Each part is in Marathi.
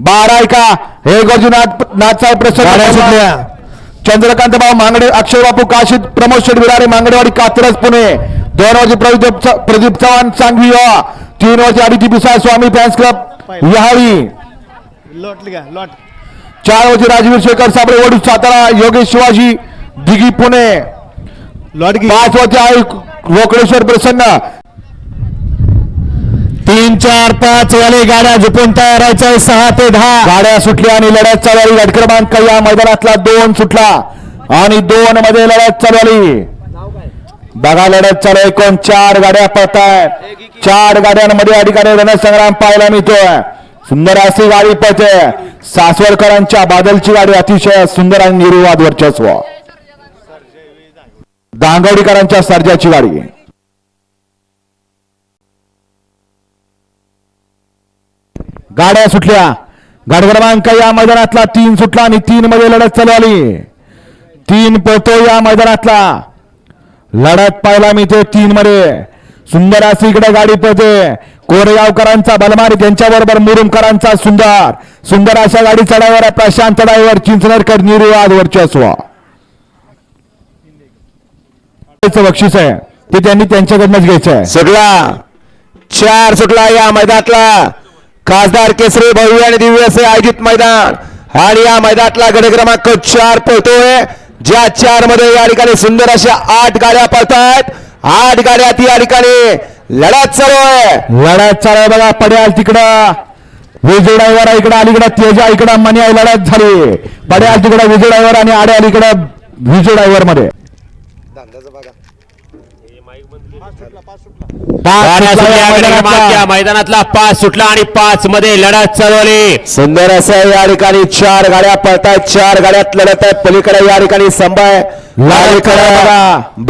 बारा ऐका. हे गोजूनाथ नाथसाहेब. प्रसन्न चंद्रकांत भाऊ मांगडे अक्षय बापू काशीद प्रमोद शेठ विरारे मांगडेवाडी कात्रज पुणे. दोन वाजे प्रदीप प्रदीप चव्हाण सांगवी तीन वाजे अडीची पिसा स्वामी फॅन्स क्लब लॉट. चार वाजे राजवीर शेखर साबळे वडू सातारा योगेश शिवाजी दिघी पुणे. पाच वाजे आहे रोकडेश्वर प्रसन्न. तीन चार पाच वाले गाड्या झुपून तयार आहे. सहा ते दहा. गाड्या सुटल्या आणि लढत चालवली आली गट क्रमांक या मैदानातला दोन सुटला. आणि दोन मध्ये लढत चालवली बघा लढत चालू एकूण चार गाड्या पळतायत. चार गाड्यांमध्ये अधिकारी रणसंग्राम पाहायला मिळतोय. सुंदर अशी गाडी पळते. सासवडकरांच्या बादलची गाडी अतिशय सुंदर आणि निर्वाद वर्चस्व. दांगवडीकरांच्या सर्जाची गाडी. गाड्या सुटल्या. गाडी क्रमांक या मैदानातला तीन सुटला आणि तीन मध्ये लढत चालू आली. तीन पळतो या मैदानातला. लढत पाहिला मी ते तीन मध्ये. सुंदर अशी इकडे गाडी पळते. कोरेगावकरांचा बलमारी त्यांच्याबरोबर मुरुमकरांचा सुंदर. सुंदर अशा गाडी चढावर प्रशांत ड्रायव्हर चिंचनरकर निर्वाद वर्चस्व. बक्षीस आहे. ते त्यांनी त्यांच्याकडनंच घ्यायचं आहे. सगळा चार सुटला या मैदानातला. खासदार केसरी भव्य आणि दिव्य असे आयोजित मैदान. आणि या मैदानातला गड क्रमांक चार पळतोय. ज्या चारमध्ये या ठिकाणी सुंदर अशा आठ गाड्या पळतायत. आठ गाड्यात या ठिकाणी लढत चालू आहे. लढत चालू आहे बघा पड्याल तिकडं. विजय ड्रायव्हर इकडं अलीकडं तेजा इकडं मनी लढत झाली. पड्याल तिकडं विजय ड्रायव्हर आणि आडे अलीकडं विजय ड्रायव्हरमध्ये पाच गाड्या सुटल्या सुटल्या या गड क्रमांक या मैदानातला. मैदानातला. पाच सुटला आणि पाच मध्ये लढत चालवली. सुंदर असं या ठिकाणी चार गाड्या पळतायत चार गाड्यात लढत आहेत. पलीकडे या ठिकाणी संभाय.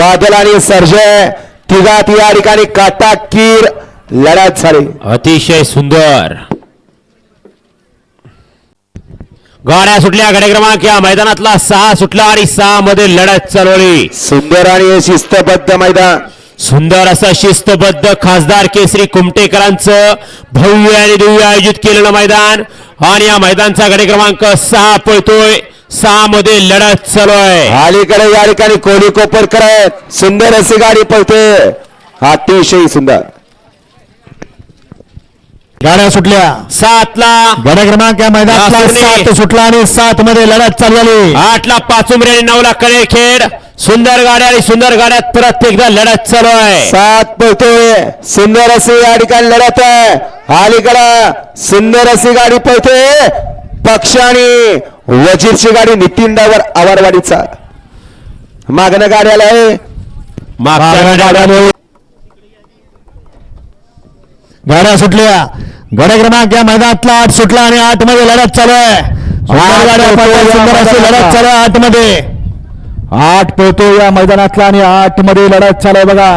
बादल आणि सर्जय तिघात या ठिकाणी काटा कीर लढत झाली. अतिशय सुंदर. गाड्या सुटल्या गड क्रमांक या मैदानातला. सहा सुटला आणि सहा मध्ये लढत चालवली. सुंदर आणि शिस्तबद्ध मैदान. सुंदर असं शिस्तबद्ध खासदार केसरी कुमटेकरांचं भव्य आणि दिव्य आयोजित केलेलं मैदान. आणि या मैदानचा गड क्रमांक सहा पळतोय. सहा मध्ये लढत चालू आहे अलीकडे या ठिकाणी कोहली कोपरकर आहेत सुंदर अशी गाडी पळते. अतिशय सुंदर. गाड्या सुटल्या. सातला. गाड्या क्रमांक या मैदानातला. सात सुटला आणि सात मध्ये लढत चालू झाली आठला पाचुंबरी आणि नऊला कळेखेड सुंदर गाड्या आणि सुंदर गाड्यात प्रत्येकदा लढत चालू आहे. सात पळतोय सुंदर अशी या ठिकाणी लढत आहे. अलीकडे सुंदर अशी गाडी पळते पक्ष आणि वजीरची गाडी नितीन डावर आवारवाडीचा. मागणं गाड्याला आहे. मागच्या गाड्या गाड्या सुटल्या. गाड्या क्रमांक या मैदानातला आठ सुटला आणि आठमध्ये लढत चालू आहे. सुंदर गाड्या पळतायत, सुंदर अशी लढत चालू आहे आठमध्ये आठ पळतो या मैदानातला आणि आठमध्ये लढत चालू बघा.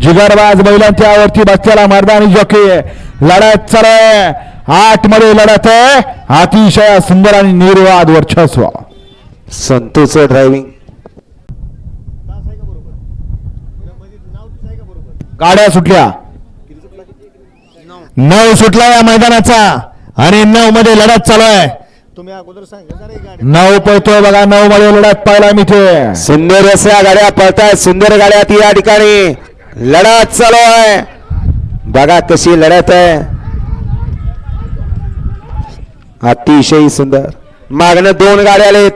जिगरबाज बैलांच्या वरती बसलेला मर्दानी जॉकी. लढत चालू आठमध्ये लढत आहे. अतिशय सुंदर आणि निर्वाद वर्चस्व. संतोष ड्रायव्हिंग गाड्या सुटल्या. नऊ सुटला या मैदानाचा आणि नऊ मध्ये लढत चालू आहे. नऊ पळतोय बघा नऊ मध्ये लढत पाहायला मिळते सुंदर अशा गाड्या पळतायत सुंदर गाड्यात या ठिकाणी. लढत चालू आहे. बघा कशी लढत आहे. अतिशय सुंदर. मागणं दोन गाड्या आलेत.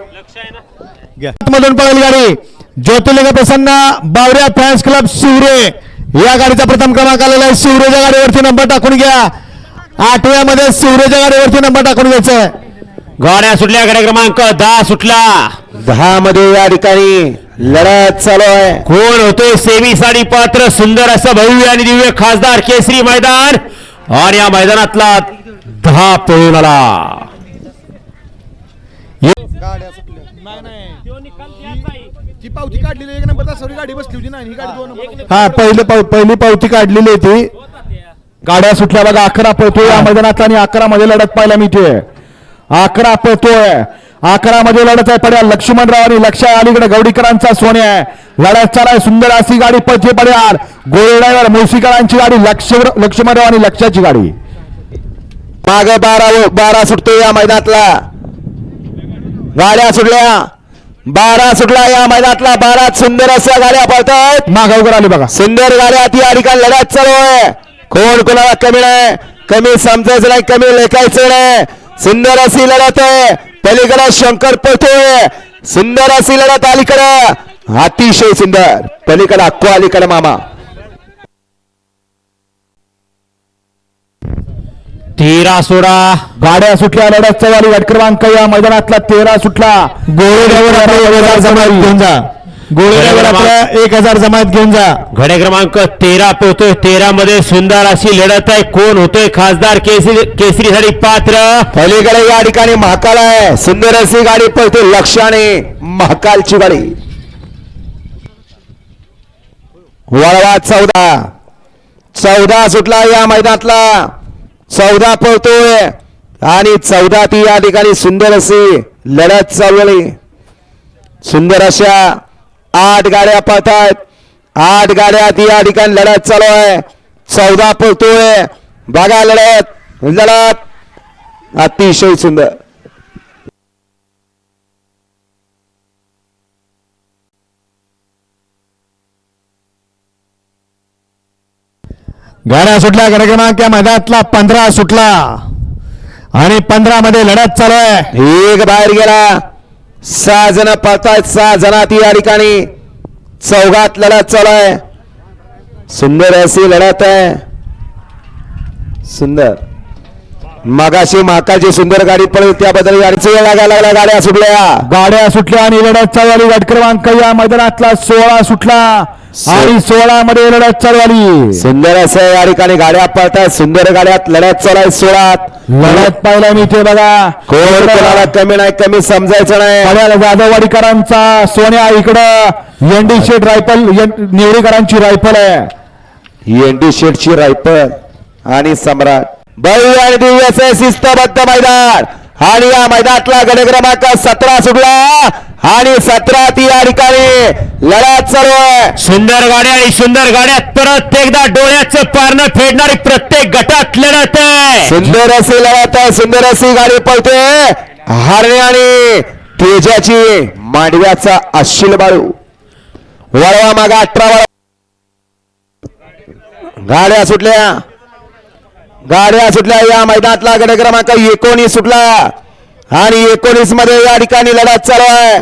मधून पळेल गाडी. ज्योतिर्लिंग प्रसन्न बावऱ्या फॅन्स क्लब शिवरे. या गाडीचा प्रथम क्रमांक आलेला आहे. शिवरेच्या गाडीवरती नंबर टाकून घ्या. आठव्या मध्ये शिवरेच्या गाडीवरती नंबर टाकून घ्यायचा आहे. गाड्या सुटल्या गड क्रमांक दहा सुटला. दहा मध्ये या ठिकाणी लढत चालू आहे. कोण होतोय सेमी साडी पात्र सुंदर असं भव्य आणि दिव्य खासदार केसरी मैदान. आणि या मैदानातला दहा पळून आला. ती पावती काढलेली एक नंबर तासावरी गाडी बसली होती ना ही गाडी दोन नंबर हा पहिली पाव पहिली पावती काढलेली आहे ती गाड्या सुटल्या बघा अकरा पळतोय या मैदानातला आणि अकरा मध्ये लढत पाहायला मिळते अकरा पळतोय अकरा मध्ये लढत आहे पड्याल. लक्ष्मणराव आणि लक्ष अलीकडे गौडीकरांचा सोने आहे. लढत चालाय सुंदर अशी गाडी पळते पड्याल. गोळे ड्रायव्हर मुळशीकरांची गाडी लक्ष लक्ष्मणराव आणि लक्षाची गाडी. माग बारा बारा सुटतो या मैदानातला. गाड्या सुटल्या. बारा सुटला या मैदानातला. बारा सुंदर अशा गाड्या पळतात मागावकर आले बघा. सुंदर गाड्या ती ठिकाणी लढत चालू आहे. कोण कोणाला कमी नाही. कमी समजायचं नाही कमी लेखायचं नाही. सुंदर अशी लढत आहे. पलीकडे शंकर पळतोय सुंदर अशी लढत अलीकडे. अतिशय सुंदर. पलीकडे अक्को अलीकडे मामा. तेरा सोळा. गाड्या सुटल्या लढत चवाली गट क्रमांक या मैदानातला तेरा सुटला. गोळे ड्रायव्हर आपले एक हजार जमात घेऊन जा गोळे ड्रायव्हर आपल्या एक हजार जमात घेऊन जा. घडे क्रमांक तेरा पोहतोय. तेरा मध्ये सुंदर अशी लढत आहे. कोण होतोय? खासदार केसरी केसरीसाठी पात्र. पलीकडे या ठिकाणी महाकाल आहे. सुंदर अशी गाडी पळते. लक्षाने महाकालची गाडी. वळवा चौदा. चौदा सुटला या मैदानातला. चौदा पळतोय. आणि चौदा ती या ठिकाणी सुंदर अशी लढत चालवली सुंदर अशा आठ गाड्या पळतायत. आठ गाड्या या ठिकाणी लढत चालू आहे. चौदा पळतोय. बघा लढत. लढत. अतिशय सुंदर. गाड्या सुटल्या गाड्या क्रमांक या मैदानातला पंधरा सुटला. आणि पंधरा मध्ये लढत चालू आहे. एक बाहेर गेला. सहा जण पळतायत सहा जणात या ठिकाणी. चौघात लढत चालू आहे. सुंदर अशी लढत आहे. सुंदर. मगाशी महाकालची सुंदर गाडी पळली त्याबद्दल लागायला लागला गाड्या सुटल्या. गाड्या सुटल्या आणि लढत चालू गट क्रमांक या मैदानातला सोळा सुटला? आणि सोळा मध्ये लढत चालू सुंदर असं या ठिकाणी गाड्या पळतायत सुंदर गाड्यात लढत चालू आहे सोळात लढत पाहिला मी ते बघा. कोण कोणाला कमी नाही कमी समजायचं नाही. जाधववाडीकरांचा सोन्या इकडं. एनडी शेट रायफल निवडीकरांची रायफल आहे. एनडी शेटची रायफल आणि सम्राट. भव्य आणि दिव्य असे शिस्तबद्ध मैदान. आणि या मैदानातला गड क्रमांक सतरा सुटला. आणि सतरा ती या ठिकाणी लढत आहे. सुंदर गाड्या आणि सुंदर गाड्यात परत एकदा डोळ्याचं पारणं फेडणारी प्रत्येक गटात लढत आहे. सुंदर अशी लढत आहे. सुंदर अशी गाडी पळते. हरणे आणि तेजाची मांडव्याचा अश्विल बाळू. वळवा मागा अठरा गाड्या सुटल्या. गाड्या सुटल्या या मैदानातला गड क्रमांक एकोणीस सुटला. आणि एकोणीसमध्ये या ठिकाणी लढत चालू आहे.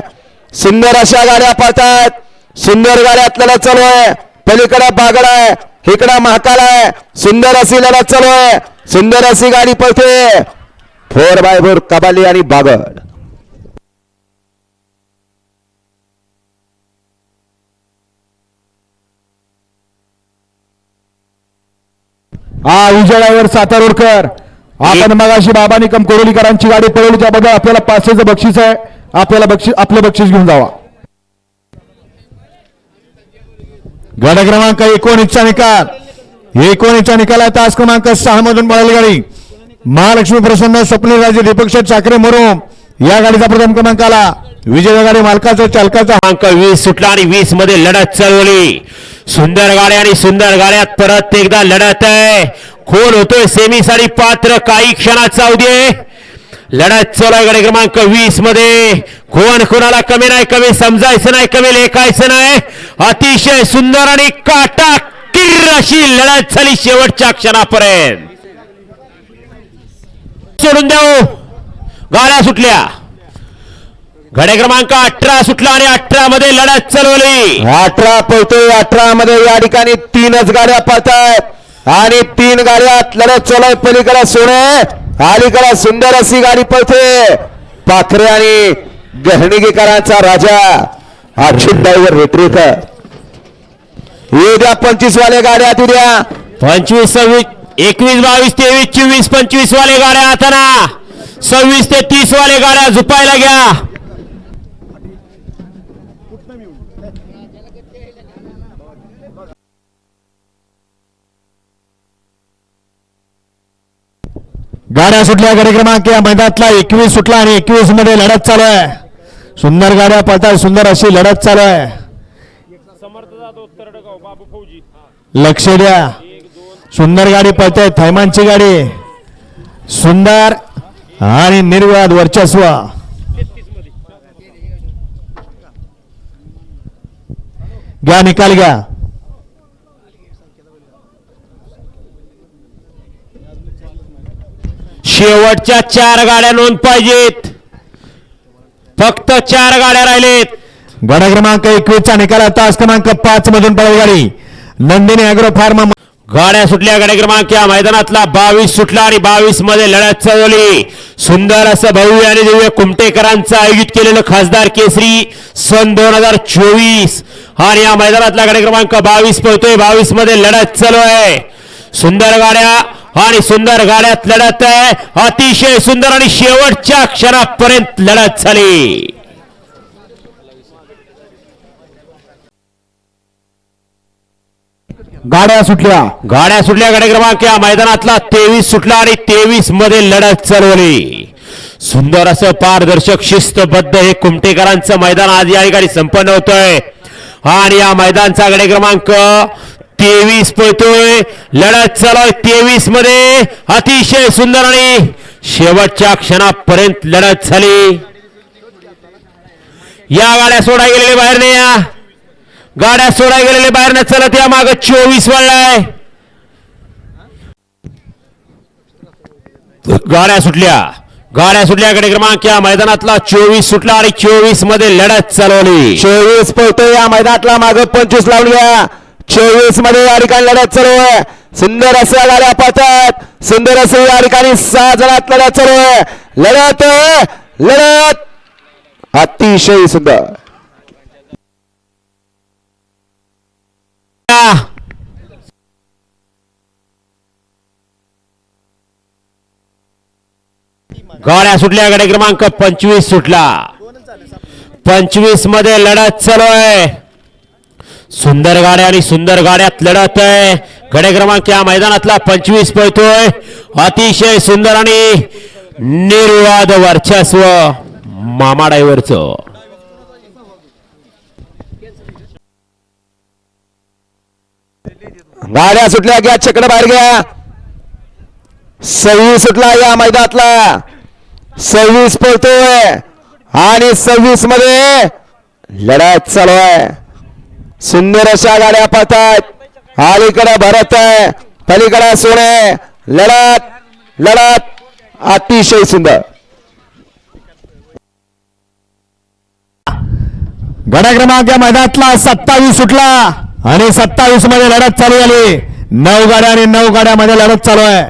सुंदर अशा गाड्या पळतात सुंदर गाड्यात लढत चालू आहे. पलीकडे बागड आहे. इकडं महाकाल आहे. सुंदर अशी लढत चालू आहे. सुंदर अशी गाडी पळते. फोर बाय फोर कबाली आणि बागड. हा विजयावर सातारोडकर आपण मगाशी बाबानी कम कोरोलीकरांची गाडी पळवली त्याबद्दल आपल्याला पाचशेचं बक्षीस आहे. आपल्याला बक्षीस आपलं बक्षीस घेऊन जावा. गाड्या क्रमांक एकोणीसचा निकाल. एकोणीसचा निकाल आहे तास क्रमांक सहा मधून पळाली गाडी. महालक्ष्मी प्रसन्न स्वप्नील राजे दीपक शेठ चाकरे मोरोम. या गाडीचा प्रथम क्रमांक आला. विजय गाडी मालकाचा चालकाचा अंक वीस सुटला आणि वीसमध्ये लढत चालवली सुंदर गाड्या आणि सुंदर गाड्यात परत एकदा लढत आहे. कोण होतोय सेमी साडी पात्र काही क्षणात जाऊ दे लढत चालू गाडी क्रमांक वीसमध्ये. कोण कोणाला कमी नाही कमी समजायचं नाही कमी लेखायचं नाही. अतिशय सुंदर आणि काटा किर अशी लढत झाली शेवटच्या क्षणापर्यंत. सोडून देऊ. गाड्या सुटल्या. गाड्या क्रमांक अठरा सुटला आणि अठरा मध्ये लढत चालवली अठरा पळतोय अठरा मध्ये या ठिकाणी तीनच गाड्या पळतायत. आणि तीन गाड्यात लढत चालू पलीकडे सोने अलीकडे सुंदर अशी गाडी पळते. पाखरे आणि गहणिकेकरांचा राजा अक्षित ड्रायव्हर रेटरेकर उद्या पंचवीस वाले गाड्या उद्या पंचवीस सव्वीस एकवीस बावीस तेवीस चोवीस पंचवीस वाले गाड्या आता ना. सव्वीस ते तीस वाले गाड्या झुपायला घ्या. गाड्या सुटल्या गाडी क्रमांक? या मैदानातला एकवीस सुटला आणि एकवीसमध्ये लढत चालू आहे. सुंदर गाड्या पळतात सुंदर अशी लढत चालू आहे. लक्ष द्या. सुंदर गाडी पळते थैमानची गाडी. सुंदर आणि निर्वाद वर्चस्व. घ्या निकाल घ्या. शेवटच्या चार गाड्या नोंद पाहिजेत. फक्त चार गाड्या राहिलेत. गाडा क्रमांक एकवीसचा निकाल तास क्रमांक पाच मधून पळाली गाडी नंदिनी अॅग्रो फार्मा गाड्या सुटल्या गाड्या क्रमांक या मैदानातला बावीस सुटला आणि बावीसमध्ये लढत चालवली सुंदर असं भव्य आणि दिव्य कुमटेकरांचं आयोजित केलेलं खासदार केसरी सन दोन हजार चोवीस. आणि या मैदानातला गाड्या क्रमांक बावीस पळतोय बावीसमध्ये लढत चालू आहे. सुंदर गाड्या आणि सुंदर गाड्यात लढत आहे. अतिशय सुंदर आणि शेवटच्या क्षणापर्यंत लढत झाली. गाड्या सुटल्या. गाड्या सुटल्या. गाड्या क्रमांक या मैदानातला तेवीस सुटला आणि तेवीसमध्ये लढत चालवली सुंदर असं पारदर्शक शिस्तबद्ध हे कुमटेकरांचं मैदान आज या ठिकाणी संपन्न होतोय. आणि या मैदानचा गडे क्रमांक तेवीस पळतोय लढत चालू तेवीसमध्ये अतिशय सुंदर आणि शेवटच्या क्षणापर्यंत लढत झाली. या गाड्या सोडा गेलेले बाहेर नाही या. गाड्या सोडाय गेलेले बाहेर न चलत या माग चोवीस वळलाय. गाड्या सुटल्या. गाड्या सुटल्याकडे क्रमांक या मैदानातला चोवीस सुटला आणि चोवीसमध्ये लढत चालवली. चोवीस पळतोय या मैदानातला माग पंचवीस घ्या चोवीसमध्ये या ठिकाणी लढत चालू आहे सुंदर अशा गाड्या पाहतात सुंदर असे या ठिकाणी सहा जणात लढत चालू आहे. लढत. लढत अतिशय सुंदर. गाड्या सुटल्या गाडी क्रमांक पंचवीस सुटला. पंचवीसमध्ये लढत चालू आहे. सुंदर गाड्या आणि सुंदर गाड्यात लढत आहे. गडे क्रमांक या मैदानातला पंचवीस पळतोय. अतिशय सुंदर आणि निर्वाद वर्चस्व मामा गाड्या सुटल्या घ्या चकडे बाहेर घ्या. सव्वीस सुटला या मैदानातला. सव्वीस पळतोय. आणि सव्वीसमध्ये लढत चालू आहे. सुंदर अशा गाड्या पाहतात अलीकडे भरत आहे. पलीकडे सोने. लढत लढत. अतिशय सुंदर. गडा क्रमांक या मैदानातला सत्तावीस सुटला. आणि सत्तावीसमध्ये लढत चालू झाली. नऊ गाड्या आणि नऊ गाड्यामध्ये लढत चालू आहे.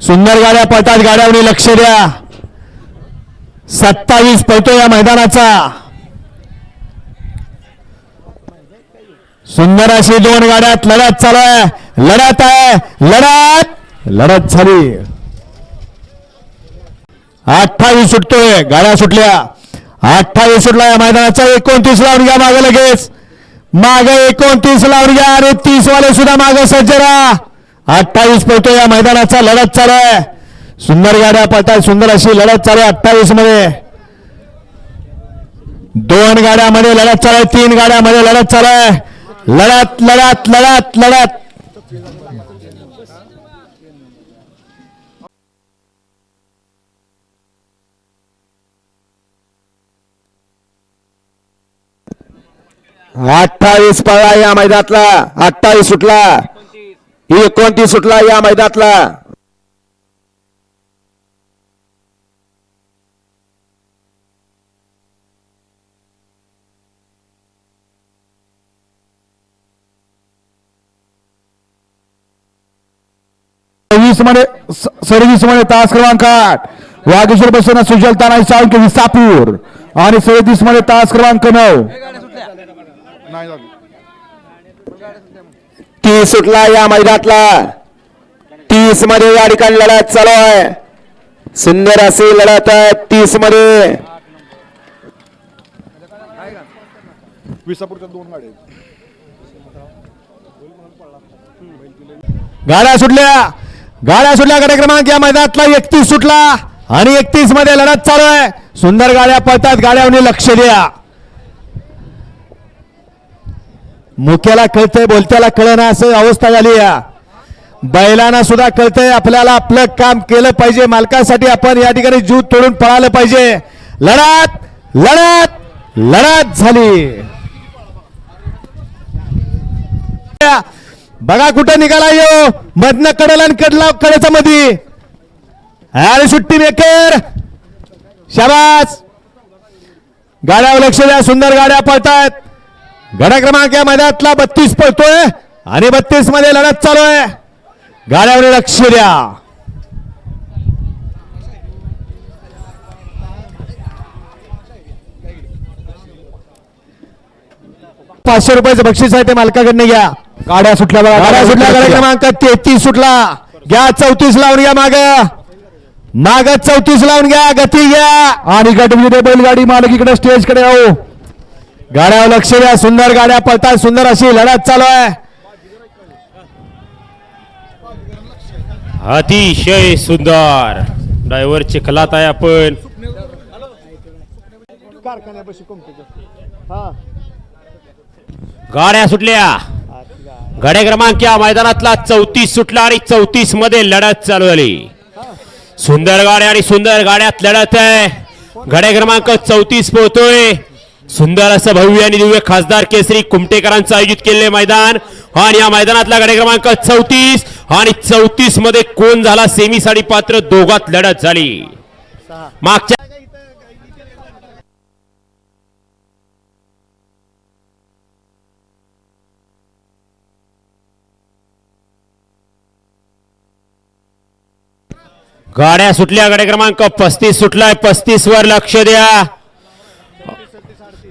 सुंदर गाड्या पळतात. गाड्यावर लक्ष द्या. सत्तावीस पळतो या मैदानाचा. सुंदर अशी दोन गाड्यात लढत चालू आहे. लढत आहे. लढत. लढत झाली. अठ्ठावीस सुटतोय. गाड्या सुटल्या. अठ्ठावीस सुटला या मैदानाचा. एकोणतीस लावून घ्या मागे लगेच. मागे एकोणतीस लावून घ्या आणि तीस वाले सुद्धा मागे सज्जरा अठ्ठावीस पळतो या मैदानाचा लढत चालू आहे. सुंदर गाड्या पळतात सुंदर अशी लढत चालू अठ्ठावीसमध्ये दोन गाड्यामध्ये लढत चालू आहे तीन गाड्यामध्ये लढत चालू आहे. लढत लढत लढत लढत. अठ्ठावीस पळा या मैदानातला अठ्ठावीस सुटला. एकोणतीस सुटला या मैदानातला. सव्वीसमध्ये सर्व्हिसमध्ये तास क्रमांक आठ. वागेश्वर बसवणार सुजल ताना चाळके विसापूर. आणि सदतीसमध्ये तास क्रमांक नऊ. तीस सुटला या मैदानातला. तीसमध्ये या ठिकाणी लढत चालू आहे. सुंदर अशी लढत आहे तीसमध्ये विसापूरच्या दोन गाड्या आहेत. गाड्या सुटल्या. गाड्या सुटल्या गाड्या क्रमांक या मैदानातला. एकतीस सुटला आणि एकतीसमध्ये लढत चालू आहे. सुंदर गाड्या पळतात. गाड्यावर लक्ष द्या. मुख्याला कळतंय बोलत्याला कळना असं अवस्था झाली या बैलांना सुद्धा कळतंय आपल्याला आपलं काम केलं पाहिजे. मालकासाठी आपण या ठिकाणी जीव तोडून पळालं पाहिजे. लढत लढत लढत झाली. बघा कुठं निघाला यो. मधनं कडला आणि कडला कडेचा मधी अरे सुट्टी मेकर. शाबास. गाड्यावर लक्ष द्या सुंदर गाड्या पळतायत. गडा क्रमांक या मैदानातला बत्तीस पळतोय आणि बत्तीसमध्ये लढत चालू आहे गाड्यावर लक्ष द्या. पाचशे रुपयाचं बक्षीस आहे ते मालकाकडनं घ्या. गाड्या सुटल्या बघा गाड्या सुटल्या गाड्या क्रमांक तेहतीस सुटला. घ्या चौतीस लावून घ्या माग. माग चौतीस लावून घ्या गती घ्या. आणि गटविजेते बैलगाडी मालकीकडे स्टेजकडे हो गाड्यावर लक्ष द्या सुंदर गाड्या पळतात सुंदर अशी लढत चालू आहे. अतिशय सुंदर. ड्रायव्हर चिखलात आहे आपण. गाड्या सुटल्या. गडे क्रमांक या मैदानातला चौतीस सुटला आणि चौतीसमध्ये लढत चालू झाली. सुंदर गाड्या आणि सुंदर गाड्यात लढत आहे. गडे क्रमांक चौतीस पोहतोय सुंदर असं भव्य आणि दिव्य खासदार केसरी कुमटेकरांचं आयोजित केलेले मैदान. आणि या मैदानातला गडे क्रमांक चौतीस आणि चौतीसमध्ये कोण झाला सेमी साडी पात्र? दोघात लढत झाली. मागच्या गाड्या सुटल्या गाड्या क्रमांक पस्तीस सुटलाय. पस्तीस वर लक्ष द्या.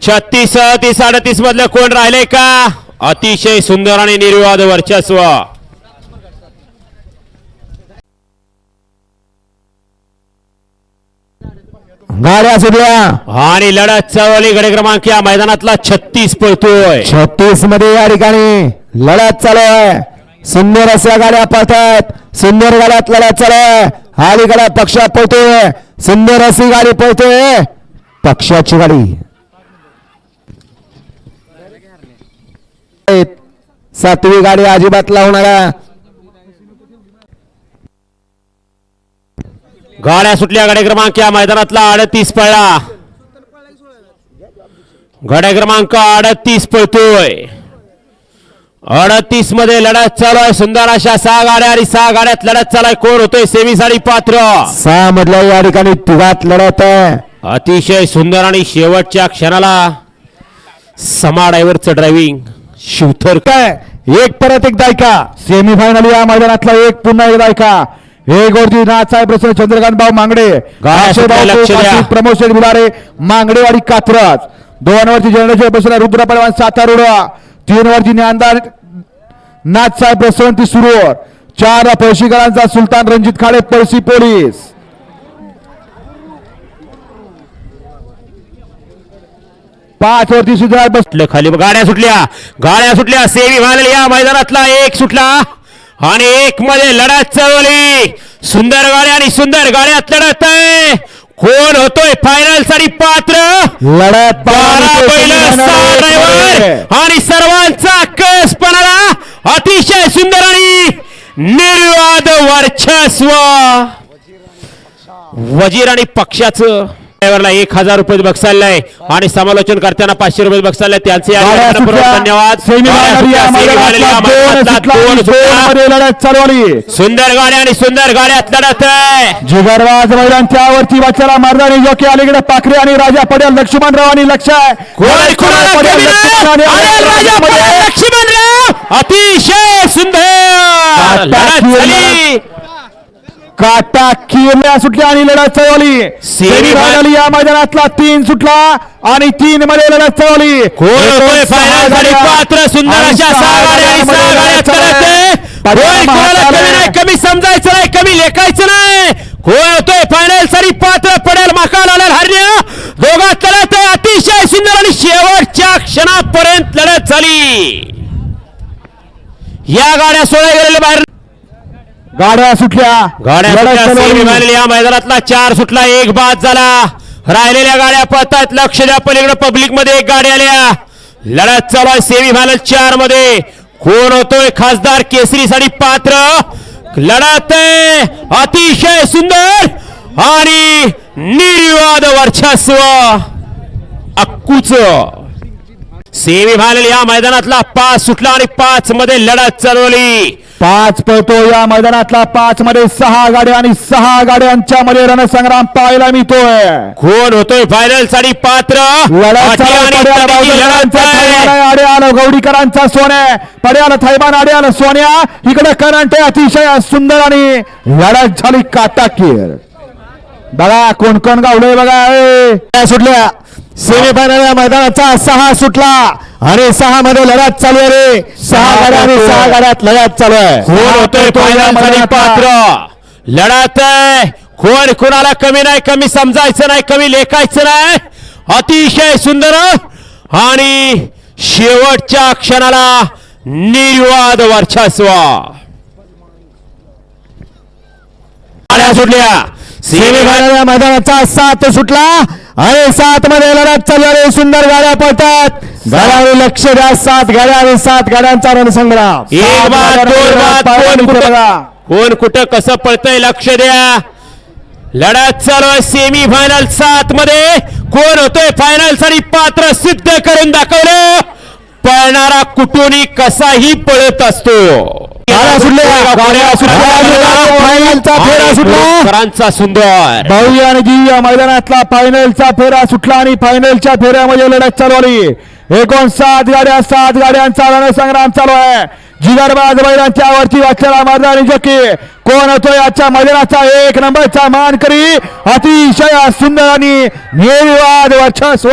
छत्तीस तीस अडतीस मधलं कोण राहिले का? अतिशय सुंदर आणि निर्वाद वर्चस्व. गाड्या सुटल्या. आणि लढत चळवली गडे क्रमांक या मैदानातला छत्तीस पळतोय. छत्तीसमध्ये या ठिकाणी लढत चालू आहे. सुंदर अशा गाड्या पळतात सुंदर गाड्यात आपल्याला चालू आहे. हाली गाड्या पक्षा पळतोय सुंदर अशी गाडी पळतोय पक्षाची गाडी. सातवी गाडी अजिबात लावणारा गाड्या सुटल्या गाड्या क्रमांक या मैदानातला अडतीस पळला. गाड्या क्रमांक अडतीस पळतोय. अडतीसमध्ये लढत चालू आहे सुंदर अशा सहा गाड्या आणि सहा गाड्यात लढत चालू आहे कोण होतोय सेमी साडी पात्र. सहा मधल्या या ठिकाणी तिघात लढत आहे. अतिशय सुंदर आणि शेवटच्या क्षणाला समा ड्रायव्हरचं ड्रायव्हिंग शिवथर. काय? एक परत एक दायका सेमीफायनल या मैदानातला एक पुन्हा एक दायका एक वरती नाथसाहेब प्रसन्न चंद्रकांत भाऊ मांगडे. गाड्या सुटल्या, लक्ष द्या. प्रमोशन विलारे मांगडेवाडी कात्रज. दोन वरती जनरेश्वर बसला रुद्र पडवान सातारोडा. तीन आमदार नाथसाहेब प्रसवंती सुरूवर. चार पळशीकरांचा सुलतान रणजित खाडे पळशी पोलीस. पाच वरती सुद्धा बस खाली. गाड्या सुटल्या. गाड्या सुटल्या. सेवी फायनल या मैदानातला एक सुटला. आणि एक मध्ये लढत चालवली सुंदर गाड्या आणि सुंदर गाड्यात लढत आहे. कोण होतोय फायनलसाठी पात्र? लढत आणि सर्वांचा कस पणाला? अतिशय सुंदर आणि निर्वाद वर्चस्व. वजीर आणि पक्षाचं ड्रायव्हरला एक हजार रुपये बक्षाला आहे आणि समालोचन करताना पाचशे रुपये बक्षाला आहे त्यांचे. धन्यवाद. सुंदर गाड्या आणि सुंदर गाड्यात लढत आहे. जिगरबाज मैदान त्यावरती वाच्याला मारदानी अलीकडे पाखरे आणि राजा पडेल लक्ष्मणराव आणि लक्ष लक्ष्मणराव अतिशय सुंदर. काटा किरल्या सुटल्या आणि लढत चळवली सेमीफायनल या मैदानातला तीन सुटला आणि तीन मध्ये लढत चळवली फायनल पात्र सुंदर अशा कमी समजायचं नाही कमी लेखायचं नाही. कोण होतोय फायनलसाठी पात्र पडेल माका लाल हरण्या. दोघात लढत आहे अतिशय सुंदर आणि शेवटच्या क्षणापर्यंत लढत झाली. या गाड्या सोळा गेलेल्या बाहेर गाड्या सुटल्या. गाड्या लढत semi-final या मैदानातला चार सुटला एक बाद झाला. राहिलेल्या गाड्या पळतायत लक्ष द्या पलीकडे. पब्लिकमध्ये एक गाडी आल्या लढत चालू आहे. सेमी फायनल चारमध्ये. कोण होतोय? खासदार केसरी साठी पात्र. लढत आहे. अतिशय सुंदर आणि निर्विवाद वर्चस्व. अक्कूच. सेमी फायनल या मैदानातला पाच सुटला आणि पाच मध्ये लढत चालवली. पाच पळतो या मैदानातला. पाच मध्ये सहा गाड्या आणि सहा गाड्यांच्या मध्ये रणसंग्राम पाहायला मिळतोय. कोण होतोय फायनलसाठी पात्र. आड्याला गौडीकरांचा सोने पड्याला थैमान आड्याला सोन्या. इकडे करंटे अतिशय सुंदर आणि लढत झाली काटाकीर. बघा कोण कोण गावलंय बघा. सुटल्या. सेमीफायनल मैदानाचा सहा सुटला आणि सहा मध्ये लढत चालू आहे सहा गाड्या आणि सहा गाड्यात. लढत चालू आहे. कोण होतोय फायनल पात्र. लढत आहे. कोण कोणाला कमी नाही कमी समजायचं नाही कमी लेखायचं नाही. अतिशय सुंदर. आणि शेवटच्या क्षणाला निर्वाद वर्चस्व. सुटल्या. सेमीफायनल मैदानाचा सात सुटला आणि सात मध्ये लढत चालू आहे रे. सुंदर गाड्या पळतात गाड्यावर लक्ष द्या सात गाड्या आणि सात गाड्यांचा रणसंग्राम. एक बाद दोन बाद कोण कुठं कोण कुठं कसं पळतंय लक्ष द्या. लढत चालू आहे सेमी फायनल सात मध्ये. कोण होतोय फायनलसाठी पात्र सिद्ध करून दाखवलं. पळणारा कुठूनही कसाही पळत असतो. गाड्या सुटल्या गाड्या सुटल्या फायनलचा फेरा सुटला. सुंदर. भव्य आणि दिव्य मैदानातला फायनलचा फेरा सुटला आणि फायनलच्या फेऱ्यामध्ये लढत चालू आली. एकूण सात गाड्या सात गाड्यांचा रणसंग्राम चालू आहे. जिगरबाज बैलांच्या वरती वाचलेला मैदानी जकी. कोण होतो याच्या मैदानाचा एक नंबरचा मानकरी? अतिशय सुंदर आणि निर्वाद वर्चस्व.